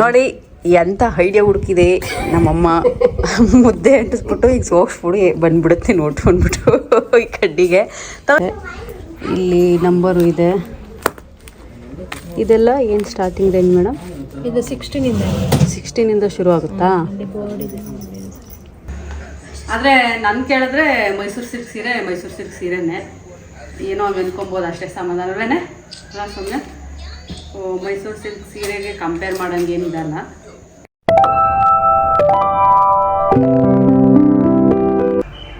ನೋಡಿ ಎಂತ ಐಡಿಯಾ ಹುಡುಕಿದೆ? ನಮ್ಮಮ್ಮ ಮುದ್ದೆ ಅಂಟಿಸ್ಬಿಟ್ಟು ಈಗ ಸೋಕ್ಸ್ಬಿಡು ಬಂದ್ಬಿಡುತ್ತೆ ನೋಟ್ ಬಂದ್ಬಿಟ್ಟು ಈ ಕಡ್ಡಿಗೆ. ಇಲ್ಲಿ ನಂಬರು ಇದೆ. ಇದೆಲ್ಲ ಏನು ಸ್ಟಾರ್ಟಿಂಗ್ ರೇಂಜ್ ಮೇಡಮ್ ಇದು ಸಿಕ್ಸ್ಟೀನಿಂದ ಸಿಕ್ಸ್ಟೀನಿಂದ ಶುರು ಆಗುತ್ತಾ? ಆದರೆ ನಾನು ಕೇಳಿದ್ರೆ ಮೈಸೂರು ಸಿಲ್ಕ್ ಸೀರೆ ಮೈಸೂರು ಸಿಲ್ಕ್ ಸೀರೆನೇ. ಏನೋ ಅನ್ಕೊಬೋದು ಅಷ್ಟೇ ಸಮಾಧಾನವೇನೆ ಅಲ್ಲ ಸುಮ್ಮನೆ ಮೈಸೂರು ಸಿಲ್ಕ್ ಸೀರೆಗೆ ಕಂಪೇರ್ ಮಾಡೋಂಗೇನಿದಲ್ಲ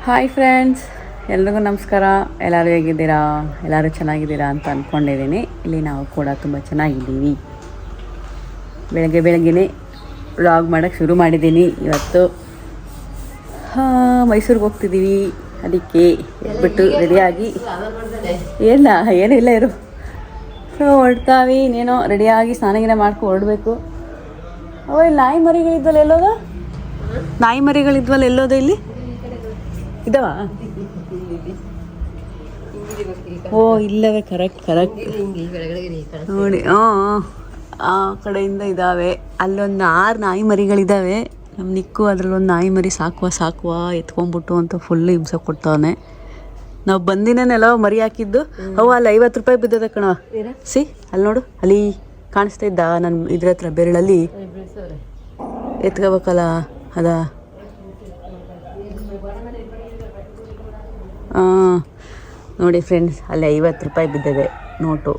ಹಾಯ್ ಫ್ರೆಂಡ್ಸ್ ಎಲ್ರಿಗೂ ನಮಸ್ಕಾರ. ಎಲ್ಲರೂ ಹೇಗಿದ್ದೀರಾ? ಎಲ್ಲರೂ ಚೆನ್ನಾಗಿದ್ದೀರಾ ಅಂತ ಅಂದ್ಕೊಂಡಿದ್ದೀನಿ ಇಲ್ಲಿ ನಾವು ಕೂಡ ತುಂಬ ಚೆನ್ನಾಗಿದ್ದೀವಿ. ಬೆಳಗ್ಗೆ ಬೆಳಗ್ಗೆನೇ ವ್ಲಾಗ್ ಮಾಡೋಕ್ಕೆ ಶುರು ಮಾಡಿದ್ದೀನಿ ಇವತ್ತು. ಮೈಸೂರಿಗೆ ಹೋಗ್ತಿದ್ದೀವಿ. ಅದಕ್ಕೆ ಬಿಟ್ಟು ರೆಡಿಯಾಗಿ ಇಲ್ಲ ಏನಿಲ್ಲ ಇರು. ಸೊ ಹೊರಡ್ತಾವಿ, ಇನ್ನೇನೋ ರೆಡಿಯಾಗಿ ಸ್ನಾನಗಿನ ಮಾಡ್ಕೊ ಹೊರಡ್ಬೇಕು. ಓ ನಾಯಿ ಮರಿಗಳಿದ್ವಲ್ಲ ಎಲ್ಲೋದ? ನಾಯಿ ಮರಿಗಳಿದ್ವಲ್ಲ ಎಲ್ಲೋದ ಇಲ್ಲಿ? ಇದಾವ? ಓ, ಇಲ್ಲವೇ ಕರೆಕ್ಟ್ ಕರೆಕ್ಟ್ ನೋಡಿ ಹಾಂ ಆ ಕಡೆಯಿಂದ ಇದ್ದಾವೆ ಅಲ್ಲೊಂದು ಆರು ನಾಯಿ ಮರಿಗಳಿದ್ದಾವೆ ನಮ್ಮ ನಿಕ್ಕು ಅದ್ರಲ್ಲೊಂದು ನಾಯಿ ಮರಿ ಸಾಕುವ ಸಾಕುವ ಎತ್ಕೊಂಡ್ಬಿಟ್ಟು ಅಂತ ಫುಲ್ ಹಿಂಸೆ ಕೊಡ್ತಾವನೆ ನಾವು ಬಂದಿನೇನೆಲ್ಲ ಮರಿ ಹಾಕಿದ್ದು. ಅವು ಅಲ್ಲಿ ಐವತ್ತು ರೂಪಾಯಿ ಬಿದ್ದದ ಕಣ ಸಿ ಅಲ್ಲಿ ನೋಡು. ಅಲ್ಲಿ ಕಾಣಿಸ್ತಾ ಇದ್ದ ನನ್ನ ಇದ್ರ ಹತ್ರ ಬೆರಳಲ್ಲಿ. ಎತ್ಕೋಬೇಕಲ್ಲ ಅದ. ಹಾಂ ನೋಡಿ ಫ್ರೆಂಡ್ಸ್ ಅಲ್ಲಿ ಐವತ್ತು ರೂಪಾಯಿ ಬಿದ್ದಿದೆ ನೋಟು.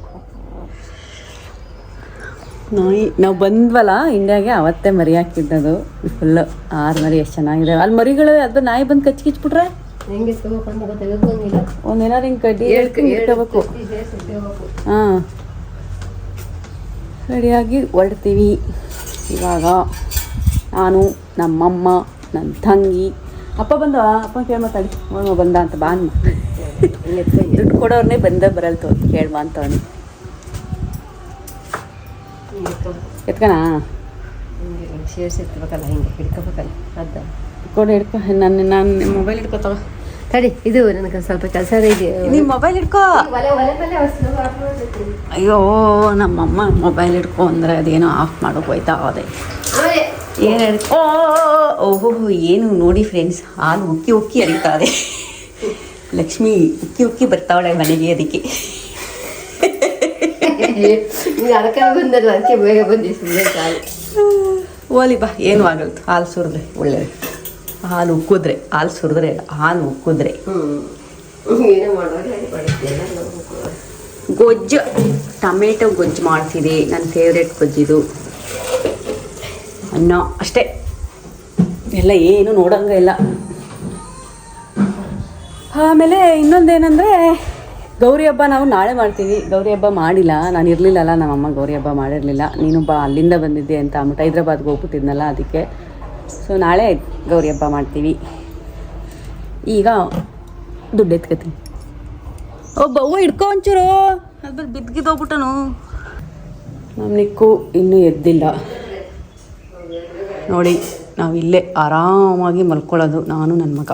ನಾಯಿ ನಾವು ಬಂದ್ವಲ್ಲ ಇಂಡಿಯಾಗೆ ಅವತ್ತೇ ಮರಿ ಹಾಕಿದ್ದದು. ಫುಲ್ಲು ಆರು ಮರಿ ಎಷ್ಟು ಚೆನ್ನಾಗಿದೆ. ಅಲ್ಲಿ ಮರಿಗಳು ಅದು ನಾಯಿ ಬಂದು ಕಚ್ಚಿ ಕಿಚ್ಬಿಟ್ರೆ ಒಂದೇನಾರು ಹಿಂಗೆ ಕಡ್ಡಿ ಇಟ್ಕೋಬೇಕು. ಹಾಂ. ರೆಡಿಯಾಗಿ ಹೊರಡ್ತೀವಿ. ಇವಾಗ ನಾನು ನಮ್ಮಮ್ಮ ನನ್ನ ತಂಗಿ. ಅಪ್ಪ ಬಂದ ಅಪ್ಪ ಕೇಳಿ ಮಾತಾಡಿ. ನೋಡುವ ಬಂದ ಅಂತ ಬಾ ಅನ್ನ ದುಡ್ಡು ಕೊಡೋರ್ನೇ ಬಂದ ಬರಲ್ತು ಅಂತ ಅವನು. ಎತ್ಕಣ ಶೇರ್ಸ್ ಎತ್ತಬೇಕಲ್ಲ ಹಿಂಗೆ ಹಿಡ್ಕೋಬೇಕಲ್ಲ ಅದ ಕೊಡು ಹಿಡ್ಕೊ. ನನ್ನ ನಾನು ಮೊಬೈಲ್ ಹಿಡ್ಕೊತವ ತಡಿ ಇದು ನನಗೆ ಸ್ವಲ್ಪ ಕೆಲಸ ಇದೆ ನೀನು ಮೊಬೈಲ್ ಹಿಡ್ಕೋ ಒಲೆ ಒಲೆ ಮೇಲೆ ಹೊಸ್ಲು ಹಾಕ್ಬಿಡ್ಬೇಕು. ಅಯ್ಯೋ ನಮ್ಮಮ್ಮ ಮೊಬೈಲ್ ಹಿಡ್ಕೊ ಅಂದರೆ ಅದೇನೋ ಆಫ್ ಮಾಡೋಕೆ ಹೋಯ್ತಾ ಅದೇ ಓಯ್, ಏನು ಹೇಳಿ ಓ ಓಹೋ ಏನು ನೋಡಿ ಫ್ರೆಂಡ್ಸ್ ಹಾಲು ಉಕ್ಕಿ ಉಕ್ಕಿ ಹರಿತಾರೆ ಲಕ್ಷ್ಮಿ ಉಕ್ಕಿ ಉಕ್ಕಿ ಬರ್ತಾವಳೆ ಮನೆಗೆ ಅದಕ್ಕೆ ನೀನು ಅದಕ್ಕೆ ಬಂದಲ್ಲ ಅದಕ್ಕೆ ಬೇಗ ಬಂದಿ ಸುಮ್ಮನೆ ಕಾಲು ಓಲಿ ಬಾ ಏನು ಆಗಲ್ತು ಹಾಲು ಸುರಿದ್ರೆ ಒಳ್ಳೇದು ಹಾಲು ಉಕ್ಕಿದ್ರೆ ಹಾಲು ಸುರಿದ್ರೆ ಹಾಲು ಉಕ್ಕಿದ್ರೆ. ಗೊಜ್ಜು ಟೊಮೆಟೊ ಗೊಜ್ಜು ಮಾಡ್ತೀನಿ ನನ್ನ ಫೇವ್ರೆಟ್ ಗೊಜ್ಜಿದು ಅನ್ನ ಅಷ್ಟೇ. ಎಲ್ಲ ಏನು ನೋಡಂಗ ಇಲ್ಲ. ಆಮೇಲೆ ಇನ್ನೊಂದೇನೆಂದರೆ ಗೌರಿ ಹಬ್ಬ ನಾವು ನಾಳೆ ಮಾಡ್ತೀವಿ. ಗೌರಿ ಹಬ್ಬ ಮಾಡಿಲ್ಲ. ನಾನು ಇರಲಿಲ್ಲಲ್ಲ ನಮ್ಮಮ್ಮ ಗೌರಿ ಹಬ್ಬ ಮಾಡಿರಲಿಲ್ಲ. ನೀನು ಬಾ ಅಲ್ಲಿಂದ ಬಂದಿದ್ದೆ ಅಂತ ಅಂದ್ಬಿಟ್ಟು ಹೈದ್ರಾಬಾದ್ಗೆ ಹೋಗ್ಬಿಟ್ಟಿದ್ನಲ್ಲ ಅದಕ್ಕೆ. ಸೊ ನಾಳೆ ಗೌರಿ ಹಬ್ಬ ಮಾಡ್ತೀವಿ. ಈಗ ದುಡ್ಡು ಎತ್ಕೋತೀನಿ. ಒಬ್ಬ ಹೂವು ಹಿಡ್ಕೊ ಒಂಚೂರು. ಅದ್ರ ಬಿದ್ಗಿದೋಗ್ಬಿಟ್ಟನು ನಮ್ಮ ನಿಕ್ಕು ಇನ್ನೂ ಎದ್ದಿಲ್ಲ. ನೋಡಿ, ನಾವು ಇಲ್ಲೇ ಆರಾಮಾಗಿ ಮಲ್ಕೊಳ್ಳೋದು, ನಾನು ನನ್ನ ಮಗ.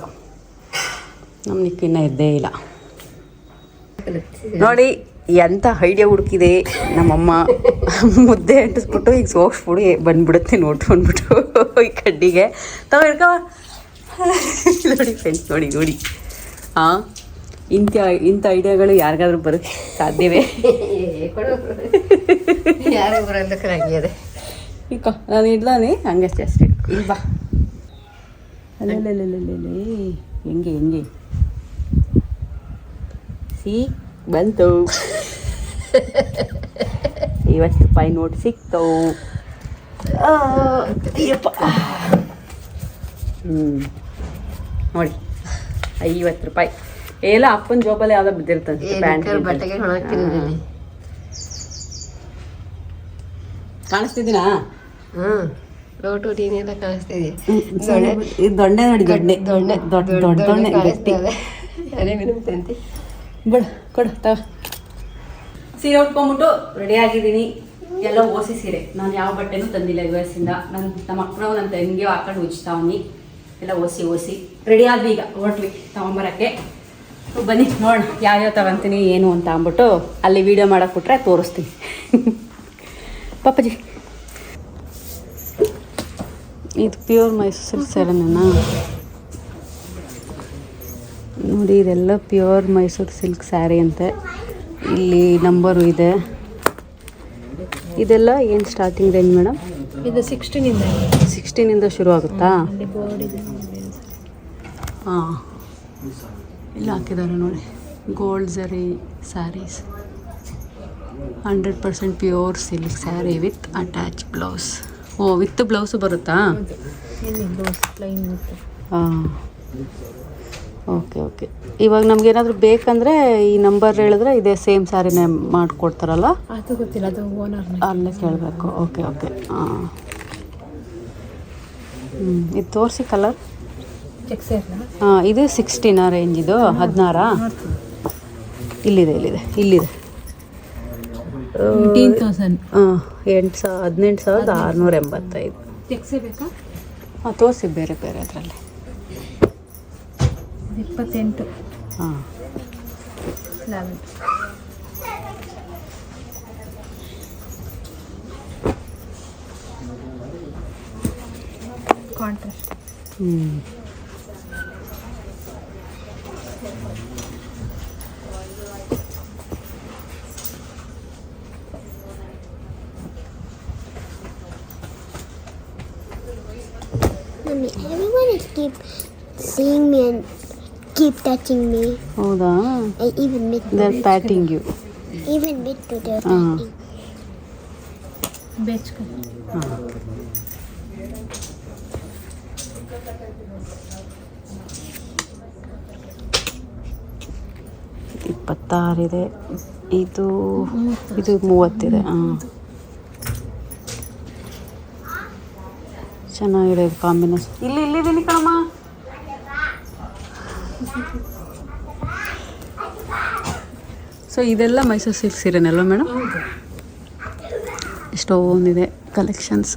ನಮ್ಮ ನಿಕ್ಕು ಇನ್ನೂ ಎದ್ದೇ ಇಲ್ಲ. ನೋಡಿ ಎಂಥ ಐಡಿಯಾ ಹುಡುಕಿದೆ? ನಮ್ಮಮ್ಮ ಮುದ್ದೆ ಅಂಟಿಸ್ಬಿಟ್ಟು ಈಗ ಸೋಗಿಸ್ಬಿಡು ಬಂದ್ಬಿಡುತ್ತೆ ನೋಟ್ ಬಂದ್ಬಿಟ್ಟು ಈ ಕಡ್ಡಿಗೆ. ತಗೋ ಹಿಡ್ಕವ ನೋಡಿ ಫ್ರೆಂಡ್ಸ್ ನೋಡಿ ನೋಡಿ. ಹಾಂ? ಇಂಥ ಇಂಥ ಐಡಿಯಾಗಳು ಯಾರಿಗಾದ್ರೂ ಬರೋಕ್ಕೆ ಸಾಧ್ಯವೇ? ಈಗ ನಾನು ಇಡ್ಲಾನೆ? ಹಂಗೆ ಅಷ್ಟೇ ಇಲ್ಲಿ ಬಾ. ಹೆಂಗೆ ಹೆಂಗೆ? ಸಿ? ಬಂತು. ಇವತ್ತು ರೂಪಾಯಿ ನೋಟ್ ಸಿಕ್ತು. ಆ, ಅಯ್ಯಪ್ಪ. ಹ್ಞೂ ನೋಡಿ ಐವತ್ತು ರೂಪಾಯಿ. ಎಲ್ಲ ಅಪ್ಪನ ಜೋಬಲ್ಲಿ ಯಾವ್ದೋ ಬಿದ್ದಿರ್ತದೆ ಕಾಣಿಸ್ತಿದ್ದೀನಾ? ಹ್ಞೂ ರೋಟು ಟೀನಿ ಎಲ್ಲ ಕಾಣಿಸ್ತಿದೆ. ಇದು ದೊಣ್ಣೆ ನೋಡಿ ದೊಣ್ಣೆ. ದೊಣ್ಣೆ ದೊಡ್ಡ ದೊಡ್ಡ ದೊಣ್ಣೆ ಗಟ್ಟಿ. ಅದೇ ಬಿಡು, ಕೊಡ, ತಗ. ಸೀರೆ ಉಟ್ಕೊಂಡ್ಬಿಟ್ಟು ರೆಡಿ ಆಗಿದ್ದೀನಿ. ಎಲ್ಲ ಓಸಿ ಸೀರೆ. ನಾನು ಯಾವ ಬಟ್ಟೆನೂ ತಂದಿಲ್ಲ ಯು ಇಂದ ನನ್ನ ನಮ್ಮ ಅಕ್ಕನ ನನ್ನ ತಂಗಿ ಹಾಕೊಂಡು ಉಜ್ತಾವನಿ ಎಲ್ಲ ಓಸಿ ಓಸಿ. ರೆಡಿ ಆದ್ವಿ ಈಗ, ಹೊರಟ್ವಿ ತಗೊಂಬರೋಕ್ಕೆ. ಬನ್ನಿ, ನೋಡೋಣ ಯಾವ್ಯಾವ ತಗೊಂತೀನಿ, ಏನು ಅಂತ ಅಂದ್ಬಿಟ್ಟು ಅಲ್ಲಿ ವೀಡಿಯೋ ಮಾಡಕ್ಕೆ ಬಿಟ್ರೆ ತೋರಿಸ್ತೀನಿ. ಪಾಪಾಜಿ. ಇದು ಪ್ಯೂರ್ ಮೈಸೂರು ಸ್ಯಾರಿನಾ ನೋಡಿ ಇದೆಲ್ಲ ಪ್ಯೂರ್ ಮೈಸೂರು ಸಿಲ್ಕ್ ಸ್ಯಾರಿ ಅಂತೆ. ಇಲ್ಲಿ ನಂಬರು ಇದೆ. ಇದೆಲ್ಲ ಏನು ಸ್ಟಾರ್ಟಿಂಗ್ ರೇಂಜ್ ಮೇಡಮ್ ಇದು ಸಿಕ್ಸ್ಟೀನಿಂದ ಸಿಕ್ಸ್ಟೀನಿಂದ ಶುರು ಆಗುತ್ತಾ? ಹಾಂ. ಇಲ್ಲ ಹಾಕಿದ್ದಾರೆ ನೋಡಿ. Gold zari sarees hundred percent pure silk saree with attach blouse O with blouse ಬರುತ್ತಾ? ಹಾಂ. Okay okay. ಇವಾಗ ನಮ್ಗೇನಾದರೂ ಬೇಕಂದ್ರೆ ಈ ನಂಬರ್ ಹೇಳಿದ್ರೆ ಇದೇ ಸೇಮ್ ಸ್ಯಾರಿನೇ ಮಾಡಿಕೊಡ್ತಾರಲ್ಲ? ಅದು ಗೊತ್ತಿಲ್ಲ ಅದು ಓನರ್ ಅಲ್ಲೇ ಕೇಳಬೇಕು. Okay okay. ಹಾಂ ಹ್ಞೂ ಇದು ತೋರಿಸಿ ಕಲರ್ ಹಾಂ ಇದು ಸಿಕ್ಸ್ಟೀನಾ ರೇಂಜ್ ಇದು ಹದಿನಾರಾ? ಇಲ್ಲಿದೆ ಇಲ್ಲಿದೆ ಇಲ್ಲಿದೆ. ಹಾಂ ಎಂಟು ಸಾವಿರ ಹದಿನೆಂಟು ಸಾವಿರದ ಆರುನೂರ ಎಂಬತ್ತೈದು. ಹಾಂ ತೋರಿಸಿ ಬೇರೆ ಬೇರೆ ಅದರಲ್ಲಿ. ಇಪ್ಪತ್ತೆಂಟು ಹಾಂ ಲೆವೆನ್ ಕಾಂಟ್ರಾಸ್ಟ್ ಹ್ಞೂ Mommy, everyone is keep seeing me and keep touching me. ಹೌದಾ? I even mid there patting you even bit to the ಹಾಂ. ಬೇಚ್ ಹಾಂ. ಇಪ್ಪತ್ತಾರಿದೆ. ಇದು ಇದು ಮೂವತ್ತಿದೆ. ಹಾಂ. ಚೆನ್ನಾಗಿದೆ ಕಾಂಬಿನೇಷನ್ ಇಲ್ಲಿ ಇಲ್ಲಿದ್ದೀನಿ ಕಣಮ್ಮ. ಸೊ ಇದೆಲ್ಲ ಮೈಸೂರು ಸಿಲ್ಕ್ ಸೀರೆನಲ್ಲ ಮೇಡಮ್ ಎಷ್ಟೊಂದಿದೆ ಕಲೆಕ್ಷನ್ಸ್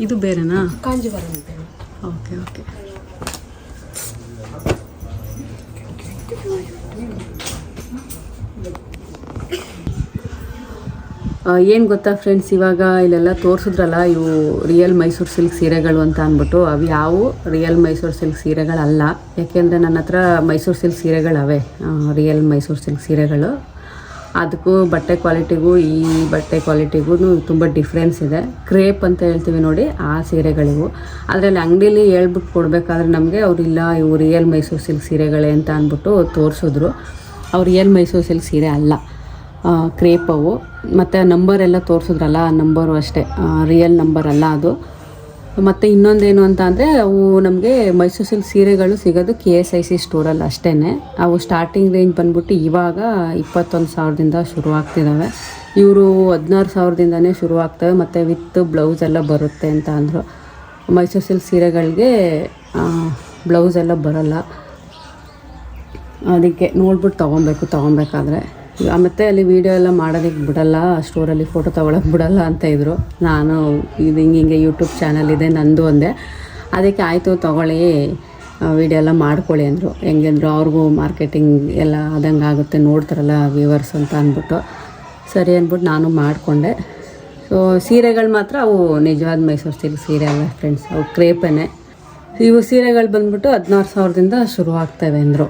ಇದು ಬೇರೆನಾ ಕಾಂಜಿವರಂ ಇದೆ ಓಕೆ ಓಕೆ. ಏನು ಗೊತ್ತಾ ಫ್ರೆಂಡ್ಸ್ ಇವಾಗ ಇಲ್ಲೆಲ್ಲ ತೋರಿಸಿದ್ರಲ್ಲ, ಇವು ರಿಯಲ್ ಮೈಸೂರು ಸಿಲ್ಕ್ ಸೀರೆಗಳು ಅಂತ ಅಂದ್ಬಿಟ್ಟು, ಅವು ಯಾವು ರಿಯಲ್ ಮೈಸೂರು ಸಿಲ್ಕ್ ಸೀರೆಗಳಲ್ಲ, ಯಾಕೆಂದರೆ ನನ್ನ ಹತ್ರ ಮೈಸೂರು ಸಿಲ್ಕ್ ಸೀರೆಗಳವೆ ರಿಯಲ್ ಮೈಸೂರು ಸಿಲ್ಕ್ ಸೀರೆಗಳು. ಅದಕ್ಕೂ ಬಟ್ಟೆ ಕ್ವಾಲಿಟಿಗೂ ಈ ಬಟ್ಟೆ ಕ್ವಾಲಿಟಿಗೂ ತುಂಬ ಡಿಫ್ರೆನ್ಸ್ ಇದೆ. ಕ್ರೇಪ್ ಅಂತ ಹೇಳ್ತೀವಿ ನೋಡಿ, ಆ ಸೀರೆಗಳಿವು. ಅದರಲ್ಲಿ ಅಂಗಡೀಲಿ ಹೇಳ್ಬಿಟ್ಟು ಕೊಡಬೇಕಾದ್ರೆ ನಮಗೆ ಅವರಿಲ್ಲ ಇವು ರಿಯಲ್ ಮೈಸೂರು ಸಿಲ್ಕ್ ಸೀರೆಗಳೇ ಅಂತ ಅಂದ್ಬಿಟ್ಟು ತೋರಿಸಿದ್ರು. ಅವ್ರು ರಿಯಲ್ ಮೈಸೂರು ಸಿಲ್ಕ್ ಸೀರೆ ಅಲ್ಲ. ಕ್ರೇಪ್ ಅವು ಮತ್ತು ಎಲ್ಲ ತೋರಿಸಿದ್ರಲ್ಲ, ಆ ನಂಬರು ಅಷ್ಟೇ. ರಿಯಲ್ ನಂಬರ್ ಅಲ್ಲ ಅದು. ಮತ್ತು ಇನ್ನೊಂದೇನು ಅಂತ ಅಂದರೆ, ಅವು ನಮಗೆ ಮೈಸೂರು ಸಿಲ್ಕ್ ಸೀರೆಗಳು ಸಿಗೋದು ಕೆ ಎಸ್ ಐ ಸಿ ಸ್ಟೋರಲ್ಲಿ ಅಷ್ಟೇ ಅವು ಸ್ಟಾರ್ಟಿಂಗ್ ರೇಂಜ್ ಬಂದ್ಬಿಟ್ಟು ಇವಾಗ ಇಪ್ಪತ್ತೊಂದು ಸಾವಿರದಿಂದ ಶುರು ಆಗ್ತಿದ್ದಾವೆ ಇವರು ಹದಿನಾರು ಸಾವಿರದಿಂದನೇ ಶುರು ಆಗ್ತವೆ, ಮತ್ತು ವಿತ್ ಬ್ಲೌಸ್ ಎಲ್ಲ ಬರುತ್ತೆ ಅಂತ ಅಂದರು. ಮೈಸೂರು ಸಿಲ್ಕ್ ಸೀರೆಗಳಿಗೆ ಬ್ಲೌಸ್ ಎಲ್ಲ ಬರೋಲ್ಲ. ಅದಕ್ಕೆ ನೋಡ್ಬಿಟ್ಟು ತೊಗೊಬೇಕು, ತೊಗೊಬೇಕಾದ್ರೆ. ಮತ್ತು ಅಲ್ಲಿ ವೀಡಿಯೋ ಎಲ್ಲ ಮಾಡೋದಕ್ಕೆ ಬಿಡಲ್ಲ ಸ್ಟೋರಲ್ಲಿ ಫೋಟೋ ತೊಗೊಳಕ್ಕೆ ಬಿಡಲ್ಲ ಅಂತ ಇದ್ದರು ನಾನು ಇದು ಹಿಂಗೆ ಹಿಂಗೆ ಯೂಟ್ಯೂಬ್ ಚಾನಲ್ ಇದೆ, ನಂದು ಒಂದೇ. ಅದಕ್ಕೆ ಆಯಿತು, ತೊಗೊಳ್ಳಿ ವೀಡಿಯೋ ಎಲ್ಲ ಮಾಡ್ಕೊಳ್ಳಿ ಅಂದರು. ಹೆಂಗಂದ್ರು ಅವ್ರಿಗೂ ಮಾರ್ಕೆಟಿಂಗ್ ಎಲ್ಲ ಆದಂಗೆ ಆಗುತ್ತೆ, ನೋಡ್ತಾರಲ್ಲ ವ್ಯೂವರ್ಸ್ ಅಂತ ಅಂದ್ಬಿಟ್ಟು. ಸರಿ ಅಂದ್ಬಿಟ್ಟು ನಾನು ಮಾಡಿಕೊಂಡೆ. ಸೊ ಸೀರೆಗಳು ಮಾತ್ರ ಅವು ನಿಜವಾದ ಮೈಸೂರು ಸಿಲ್ಕ್ ಸೀರೆ ಅಲ್ಲ ಫ್ರೆಂಡ್ಸ್ ಅವು ಕ್ರೇಪನೇ. ಇವು ಸೀರೆಗಳು ಬಂದ್ಬಿಟ್ಟು ಹದಿನಾರು ಸಾವಿರದಿಂದ ಶುರು ಆಗ್ತವೆ ಅಂದರು.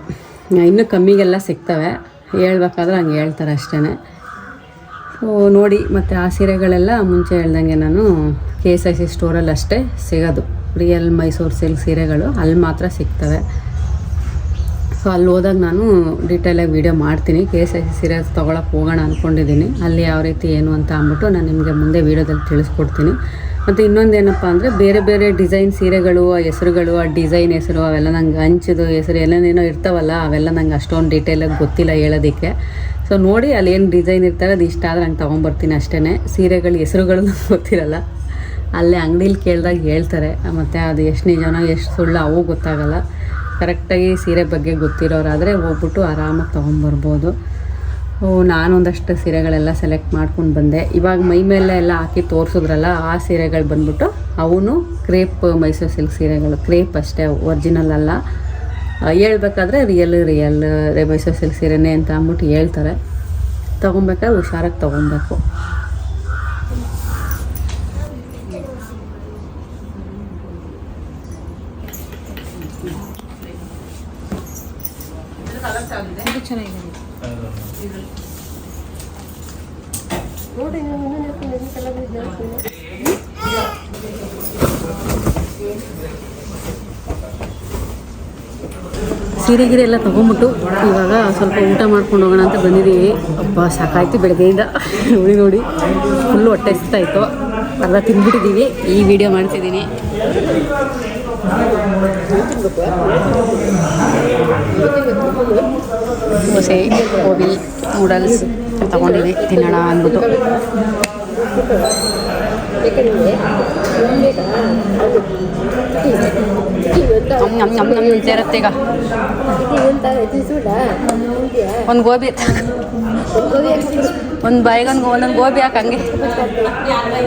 ಇನ್ನೂ ಕಮ್ಮಿಗೆಲ್ಲ ಸಿಗ್ತವೆ. ಹೇಳ್ಬೇಕಾದ್ರೆ ಹಂಗೆ ಹೇಳ್ತಾರೆ ಅಷ್ಟೇ ಸೊ ನೋಡಿ, ಮತ್ತು ಆ ಸೀರೆಗಳೆಲ್ಲ ಮುಂಚೆ ಹೇಳ್ದಂಗೆ ನಾನು ಕೆ ಎಸ್ ಐ ಸಿ ಸ್ಟೋರಲ್ಲಿ ಅಷ್ಟೇ ಸಿಗೋದು. ರಿಯಲ್ ಮೈಸೂರು ಸಿಲ್ಕ್ ಸೀರೆಗಳು ಅಲ್ಲಿ ಮಾತ್ರ ಸಿಗ್ತವೆ. ಸೊ ಅಲ್ಲಿ ಹೋದಾಗ ನಾನು ಡೀಟೇಲಾಗಿ ವೀಡಿಯೋ ಮಾಡ್ತೀನಿ. ಕೆ ಎಸ್ ಐ ಸಿ ಸೀರೆ ತೊಗೊಳಕ್ಕೆ ಹೋಗೋಣ ಅಂದ್ಕೊಂಡಿದ್ದೀನಿ ಅಲ್ಲಿ ಯಾವ ರೀತಿ ಏನು ಅಂತ ಅಂದ್ಬಿಟ್ಟು ನಾನು ನಿಮಗೆ ಮುಂದೆ ವೀಡಿಯೋದಲ್ಲಿ ತಿಳಿಸ್ಕೊಡ್ತೀನಿ. ಮತ್ತು ಇನ್ನೊಂದೇನಪ್ಪ ಅಂದರೆ ಬೇರೆ ಬೇರೆ ಡಿಸೈನ್ ಸೀರೆಗಳು, ಆ ಹೆಸರುಗಳು, ಆ ಡಿಸೈನ್ ಹೆಸರು, ಅವೆಲ್ಲ ನಂಗೆ ಹಂಚಿದು ಹೆಸರು ಎಲ್ಲನೇನೋ ಇರ್ತಾವಲ್ಲ, ಅವೆಲ್ಲ ನಂಗೆ ಅಷ್ಟೊಂದು ಡೀಟೇಲಾಗಿ ಗೊತ್ತಿಲ್ಲ ಹೇಳೋದಕ್ಕೆ. ಸೊ ನೋಡಿ ಅಲ್ಲಿ ಏನು ಡಿಸೈನ್ ಇರ್ತಾರೆ ಅದು ಇಷ್ಟ ಆದರೆ ನಂಗೆ ತೊಗೊಂಬರ್ತೀನಿ ಅಷ್ಟೇ ಸೀರೆಗಳ, ಹೆಸರುಗಳು ಗೊತ್ತಿರಲ್ಲ. ಅಲ್ಲೇ ಅಂಗಡೀಲಿ ಕೇಳಿದಾಗ ಹೇಳ್ತಾರೆ, ಮತ್ತು ಅದು ಎಷ್ಟು ನಿಜನೋ ಎಷ್ಟು ಸುಳ್ಳು ಅವು ಗೊತ್ತಾಗಲ್ಲ. ಕರೆಕ್ಟಾಗಿ ಸೀರೆ ಬಗ್ಗೆ ಗೊತ್ತಿರೋರಾದರೆ ಹೋಗ್ಬಿಟ್ಟು ಆರಾಮಾಗಿ ತೊಗೊಂಬರ್ಬೋದು. ನಾನೊಂದಷ್ಟು ಸೀರೆಗಳೆಲ್ಲ ಸೆಲೆಕ್ಟ್ ಮಾಡ್ಕೊಂಡು ಬಂದೆ. ಇವಾಗ ಮೈ ಮೇಲೆ ಎಲ್ಲ ಹಾಕಿ ತೋರಿಸಿದ್ರಲ್ಲ, ಆ ಸೀರೆಗಳು ಬಂದ್ಬಿಟ್ಟು ಅವನು ಕ್ರೇಪ್ ಮೈಸೂರು ಸಿಲ್ಕ್ ಸೀರೆಗಳು. ಕ್ರೇಪ್ ಅಷ್ಟೇ, ಒರಿಜಿನಲ್ ಅಲ್ಲ. ಹೇಳ್ಬೇಕಾದ್ರೆ ರಿಯಲ್ ರಿಯಲ್ ಮೈಸೂರು ಸಿಲ್ಕ್ ಸೀರೆನೇ ಅಂತ ಅಂದ್ಬಿಟ್ಟು ಹೇಳ್ತಾರೆ. ತೊಗೊಬೇಕಾದ್ರೆ ಹುಷಾರಾಗಿ ತೊಗೊಬೇಕು ಇದು ಚೆನ್ನಾಗಿದೆ ನೋಡಿ ಇನ್ನೊಂದು ಕಲರ್ ಇದೆ ಸೀರೆ ಗಿರೆ ಎಲ್ಲ ತೊಗೊಂಬಿಟ್ಟು ಇವಾಗ ಸ್ವಲ್ಪ ಊಟ ಮಾಡ್ಕೊಂಡು ಹೋಗೋಣ ಅಂತ ಬಂದಿದ್ದೀವಿ. ಅಪ್ಪ ಸಾಕಾಯ್ತು ಬೆಳಗ್ಗೆಯಿಂದ. ನೋಡಿ ನೋಡಿ ಫುಲ್ಲು ಹೊಟ್ಟೆ ಇತ್ತು ಅರ್ಧ ತಿಂದ್ಬಿಟ್ಟಿದ್ದೀವಿ. ಈ ವಿಡಿಯೋ ಮಾಡ್ತಿದ್ದೀನಿ. ದೋಸೆ ಗೋಬಿ ನೂಡಲ್ಸ್ ತಗೊಂಡಿವಿ ತಿನ್ನೋಣ ಅಂದ್ಬಿಟ್ಟು. ಇರುತ್ತೆ ಈಗ ಒಂದು ಗೋಬಿ ಒಂದು ಬಾಯಿಗೊಂದು ಒಂದೊಂದು ಗೋಬಿ ಹಾಕ ಹಂಗೆ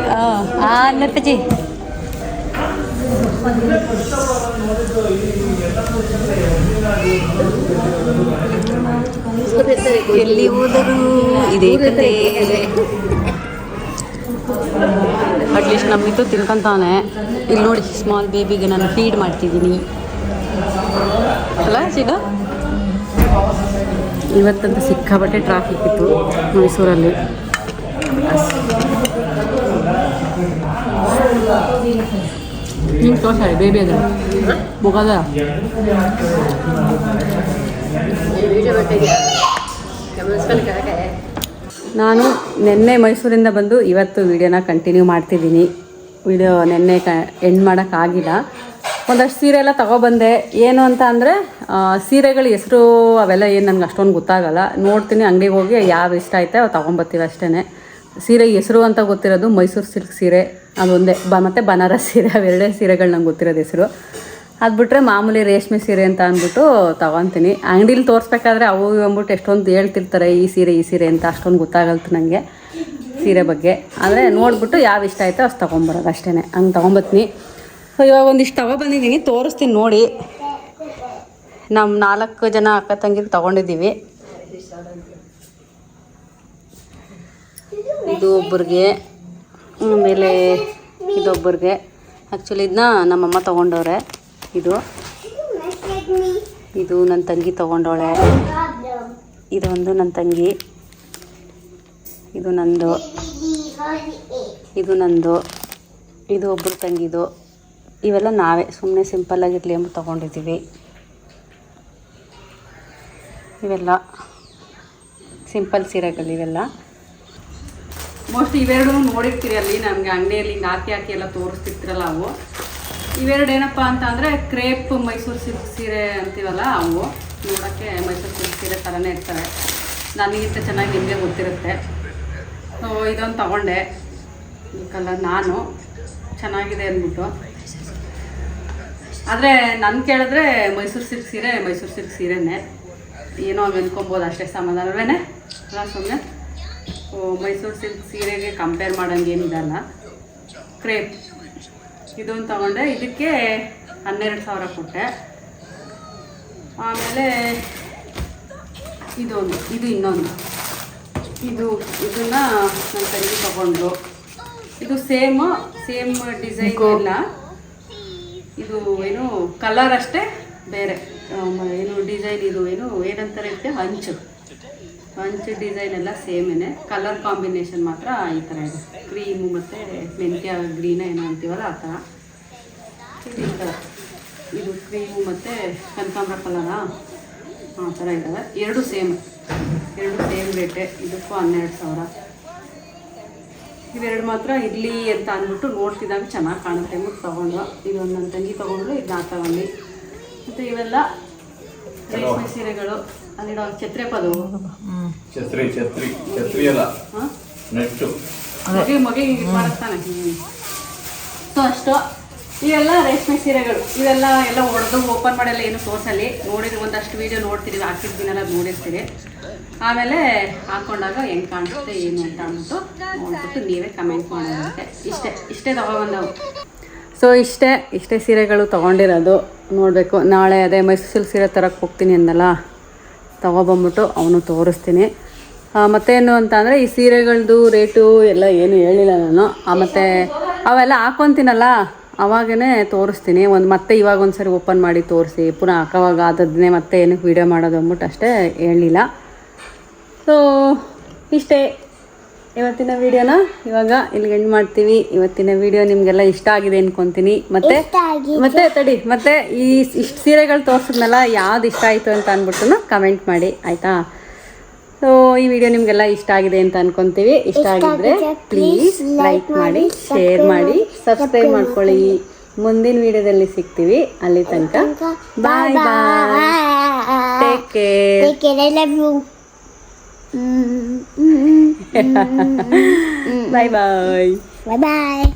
ಹಾಂ ಅನ್ನತ್ತಜಿ ಎಲ್ಲಿ ಹೋದರೂ ಇದೇ ಕತೆ ಅಟ್ಲೀಸ್ಟ್ ನಮ್ಮಿತ್ತು ತಿನ್ಕೊಂತಾನೆ. ಇಲ್ಲಿ ನೋಡಿ ಸ್ಮಾಲ್ ಬೇಬಿಗೆ ನಾನು ಫೀಡ್ ಮಾಡ್ತಿದ್ದೀನಿ. ಅಲ್ಲ ಸಿಗ ಇವತ್ತಂತೂ ಸಿಕ್ಕಾಪಟ್ಟೆ ಟ್ರಾಫಿಕ್ ಇತ್ತು ಮೈಸೂರಲ್ಲಿ. ನಿಮ್ಗೆ ತೋರ್ಸಾರೆ ಬೇಬಿ ಅದ ಮುಖದ? ನಾನು ನಿನ್ನೆ ಮೈಸೂರಿಂದ ಬಂದು ಇವತ್ತು ವಿಡಿಯೋನ ಕಂಟಿನ್ಯೂ ಮಾಡ್ತಿದ್ದೀನಿ. ವಿಡಿಯೋ ನಿನ್ನೆ ಕ ಎಂಡ್ ಮಾಡೋಕ್ಕಾಗಿಲ್ಲ ಒಂದಷ್ಟು ಸೀರೆ ಎಲ್ಲ ತಗೊಬಂದೆ. ಏನು ಅಂತ ಅಂದರೆ ಸೀರೆಗಳ ಹೆಸರು ಅವೆಲ್ಲ ಏನು ನನಗೆ ಅಷ್ಟೊಂದು ಗೊತ್ತಾಗಲ್ಲ. ನೋಡ್ತೀನಿ, ಅಂಗಡಿಗೆ ಹೋಗಿ ಯಾವ ಇಷ್ಟ ಐತೆ ಅವು ತೊಗೊಂಬರ್ತೀವಿ ಅಷ್ಟೇ ಸೀರೆ ಹೆಸರು ಅಂತ ಗೊತ್ತಿರೋದು ಮೈಸೂರು ಸಿಲ್ಕ್ ಸೀರೆ. ಅದೊಂದೇ. ಬ, ಮತ್ತು ಬನಾರಸ್ ಸೀರೆ, ಅವೆರಡೇ ಸೀರೆಗಳು ನಂಗೆ ಗೊತ್ತಿರೋದು ಹೆಸರು. ಅದು ಬಿಟ್ಟರೆ ಮಾಮೂಲಿ ರೇಷ್ಮೆ ಸೀರೆ ಅಂತ ಅಂದ್ಬಿಟ್ಟು ತೊಗೊತೀನಿ. ಅಂಗಡೀಲಿ ತೋರಿಸ್ಬೇಕಾದ್ರೆ ಅವು ಅಂದ್ಬಿಟ್ಟು ಎಷ್ಟೊಂದು ಹೇಳ್ತಿರ್ತಾರೆ, ಈ ಸೀರೆ ಈ ಸೀರೆ ಅಂತ ಅಷ್ಟೊಂದು ಗೊತ್ತಾಗಲ್ತು ನನಗೆ ಸೀರೆ ಬಗ್ಗೆ. ಅಂದರೆ ನೋಡಿಬಿಟ್ಟು ಯಾವ ಇಷ್ಟ ಆಯಿತೋ ಅಷ್ಟು ತೊಗೊಂಬರೋದು ಅಷ್ಟೇ ಹಂಗೆ ತೊಗೊಂಬತ್ತೀನಿ ಸೊ ಇವಾಗ ಒಂದಿಷ್ಟು ತೊಗೊಬಂದಿದ್ದೀನಿ ತೋರಿಸ್ತೀನಿ ನೋಡಿ. ನಮ್ಮ ನಾಲ್ಕು ಜನ ಅಕ್ಕ ತಂಗಿ ತೊಗೊಂಡಿದ್ದೀವಿ. ಇದು ಒಬ್ಬರಿಗೆ ಆಮೇಲೆ ಇದೊಬ್ಬರಿಗೆ ಆ್ಯಕ್ಚುಲಿ ಇದನ್ನ ನಮ್ಮಮ್ಮ ತೊಗೊಂಡವ್ರೆ. ಇದು. ಇದು ನನ್ನ ತಂಗಿ ತೊಗೊಂಡವಳೆ. ಇದೊಂದು ನನ್ನ ತಂಗಿ. ಇದು ನಂದು. ಇದು ನಂದು. ಇದು ಒಬ್ಬರು ತಂಗಿದು. ಇವೆಲ್ಲ ನಾವೇ ಸುಮ್ಮನೆ ಸಿಂಪಲ್ಲಾಗಿರಲಿ ಎಂಬ ತೊಗೊಂಡಿದ್ದೀವಿ. ಇವೆಲ್ಲ ಸಿಂಪಲ್ ಸೀರೆಗಳು ಇವೆಲ್ಲ. ಮೋಸ್ಟ್ ಇವೆರಡು ನೋಡಿರ್ತೀರಿ ಅಲ್ಲಿ, ನಮಗೆ ಅಂಗಡಿಯಲ್ಲಿ ಹಾಕಿ ಹಾಕಿ ಎಲ್ಲ ತೋರಿಸ್ತಿರ್ತಿರಲ್ಲ ಅವು. ಇವೆರಡು ಏನಪ್ಪ ಅಂತ ಅಂದರೆ ಕ್ರೇಪ್ ಮೈಸೂರು ಸಿಲ್ಕ್ ಸೀರೆ ಅಂತೀವಲ್ಲ ಅವು. ನೋಡೋಕ್ಕೆ ಮೈಸೂರು ಸಿಲ್ಕ್ ಸೀರೆ ಥರನೇ ಇರ್ತವೆ. ನನಗಿಂತ ಚೆನ್ನಾಗಿ ನಿಮಗೆ ಗೊತ್ತಿರುತ್ತೆ. ಸೊ ಇದೊಂದು ತಗೊಂಡೆ. ಈ ಕಲರ್ ನಾನು. ಚೆನ್ನಾಗಿದೆ ಅಂದ್ಬಿಟ್ಟು. ಆದರೆ ನನ್ನ ಕೇಳಿದ್ರೆ ಮೈಸೂರು ಸಿಲ್ಕ್ ಸೀರೆ ಮೈಸೂರು ಸಿಲ್ಕ್ ಸೀರೆನೇ. ಏನೋ ಅಂದ್ಕೊಬೋದು ಅಷ್ಟೇ ಸಮಾಧಾನವೇನೆ ಅಲ್ಲ ಸುಮ್ಮನೆ ಮೈಸೂರು ಸಿಲ್ಕ್ ಸೀರೆಗೆ ಕಂಪೇರ್ ಮಾಡೋಂಗೇನಿದಲ್ಲ ಕ್ರೇಪ್. ಇದೊಂದು ತಗೊಂಡೆ. ಇದಕ್ಕೆ ಹನ್ನೆರಡು ಸಾವಿರ ಕೊಟ್ಟೆ. ಆಮೇಲೆ ಇದೊಂದು ಇದು ಇನ್ನೊಂದು. ಇದು ಇದನ್ನ ನನ್ನ ತಂಗಿ ತಗೊಂಡು ಇದು ಸೇಮ್ ಸೇಮ್ ಡಿಸೈನ್ ಇಲ್ಲ ಇದು ಏನು ಕಲರ್ ಅಷ್ಟೇ ಬೇರೆ. ಏನು ಡಿಸೈನ್ ಇದು ಏನು ಏನಂತಾರೆ ಅಂತೆ ಹಂಚು. ಹಂಚು ಡಿಸೈನ್ ಎಲ್ಲ ಏನೆ ಕಲರ್ ಕಾಂಬಿನೇಷನ್ ಮಾತ್ರ ಈ ಥರ ಇದೆ. ಕ್ರೀಮು ಮತ್ತು ಮೆಂತ್ಯ ಗ್ರೀನ ಏನೋ ಅಂತೀವಲ್ಲ ಆ ಥರ ಇದು ಈ ಥರ ಇದು ಕ್ರೀಮು ಮತ್ತು ಕನಕಾಂಬ್ರ ಕಲರಾ ಆ? ಥರ ಇದ್ದಾವೆ ಎರಡು ಸೇಮ್. ಎರಡು ಸೇಮ್ ರೇಟೆ ಇದಕ್ಕೂ ಹನ್ನೆರಡು ಸಾವಿರ. ಇವೆರಡು ಮಾತ್ರ ಇರಲಿ ಅಂತ ಅಂದ್ಬಿಟ್ಟು ನೋಡ್ತಿದ್ದಾಗ ಚೆನ್ನಾಗಿ ಕಾಣುತ್ತೆ. ಅಂದ್ಬಿಟ್ಟು ತೊಗೊಂಡು. ಇದೊಂದು ನನ್ನ ತಂಗಿ ತೊಗೊಂಡು ಇದನ್ನ ತಗೊಂಡು ಮತ್ತು ಇವೆಲ್ಲ ರೇಷ್ಮೆ ಸೀರೆಗಳು. ಅಲ್ಲಿಡೋ ಛತ್ರೆ ಪದವು ಛತ್ರಿ ಛತ್ರಿ ಛತ್ರಿ ಅಲ್ಲ ಹಾಂ? ನೆಟ್ಟು. ಮಗಿ ಮಗಿ ಮಾಡ್ತಾನೆ. ಸೊ ಅಷ್ಟು. ಇವೆಲ್ಲ ರೇಷ್ಮೆ ಸೀರೆಗಳು. ಇವೆಲ್ಲ ಎಲ್ಲ ಹೊಡೆದು ಓಪನ್ ಮಾಡಲ್ಲ ಏನು ಸೋಸಲ್ಲಿ ನೋಡಿದ್ರೆ ಒಂದಷ್ಟು ವೀಡಿಯೋ ನೋಡ್ತೀರಿ ಹಾಕಿರ್ತೀನಲ್ಲ ದಿನ ನೋಡಿರ್ತೀರಿ. ಆಮೇಲೆ ಹಾಕೊಂಡಾಗ ಹೆಂಗ್ ಕಾಣಿಸುತ್ತೆ ಏನು ಅಂತ ಅನ್ಬಿಟ್ಟು ನೋಡ್ಬಿಟ್ಟು ನೀವೇ ಕಮೆಂಟ್ ಮಾಡೋದಂತೆ ಇಷ್ಟೇ ಇಷ್ಟೇ ತಗೊಬಂದವು ಸೊ ಇಷ್ಟೇ ಇಷ್ಟೇ ಸೀರೆಗಳು ತೊಗೊಂಡಿರೋದು. ನೋಡಬೇಕು. ನಾಳೆ ಅದೇ ಮೈಸೂರು ಸೀರೆ ತರಕ್ಕೆ ಹೋಗ್ತೀನಿ ಅಂದಲ್ಲ. ತೊಗೊಬಂದ್ಬಿಟ್ಟು ಅವನು ತೋರಿಸ್ತೀನಿ. ಮತ್ತೇನು ಅಂತ ಅಂದರೆ ಈ ಸೀರೆಗಳದ್ದು ರೇಟು ಎಲ್ಲ ಏನು ಹೇಳಿಲ್ಲ ನಾನು. ಮತ್ತು ಅವೆಲ್ಲ ಹಾಕ್ಕೊತೀನಲ್ಲ ಅವಾಗೇ ತೋರಿಸ್ತೀನಿ. ಒಂದು ಮತ್ತೆ ಇವಾಗ ಒಂದು ಸರಿ ಓಪನ್ ಮಾಡಿ ತೋರಿಸಿ. ಪುನಃ ಹಾಕೋವಾಗ ಆದದ್ದನ್ನೇ ಮತ್ತೆ ಏನಕ್ಕೆ ವೀಡಿಯೋ ಮಾಡೋದು ಅಂದ್ಬಿಟ್ಟು ಅಷ್ಟೇ ಹೇಳಲಿಲ್ಲ ಸೊ ಇಷ್ಟೇ. ಇವತ್ತಿನ ವಿಡಿಯೋನ ಇವಾಗ ಇಲ್ಲಿ ಎಂಡ್ ಮಾಡ್ತೀವಿ. ಇವತ್ತಿನ ವಿಡಿಯೋ ನಿಮಗೆಲ್ಲ ಇಷ್ಟ ಆಗಿದೆ ಅನ್ಕೊಂತೀನಿ. ಮತ್ತೆ ಮತ್ತೆ ತಡಿ ಮತ್ತೆ ಈ ಇಷ್ಟು ಸೀರೆಗಳು ತೋರಿಸಿದ್ನಲ್ಲ ಯಾವ್ದು ಇಷ್ಟ ಆಯಿತು ಅಂತ ಅನ್ಬಿಟ್ಟು ಕಮೆಂಟ್ ಮಾಡಿ ಆಯಿತಾ? ಸೊ ಈ ವಿಡಿಯೋ ನಿಮಗೆಲ್ಲ ಇಷ್ಟ ಆಗಿದೆ ಅಂತ ಅನ್ಕೊಂತೀವಿ. ಇಷ್ಟ ಆಗಿದ್ರೆ ಪ್ಲೀಸ್ please ಲೈಕ್ ಮಾಡಿ ಶೇರ್ ಮಾಡಿ ಸಬ್ಸ್ಕ್ರೈಬ್ ಮಾಡ್ಕೊಳ್ಳಿ. ಮುಂದಿನ ವಿಡಿಯೋದಲ್ಲಿ ಸಿಗ್ತೀವಿ. ಅಲ್ಲಿ ತನಕ ಬಾಯ್ ಬಾಯ್ ಟೇಕ್ ಕೇರ್ 嗯嗯嗯嗯，拜拜，拜拜。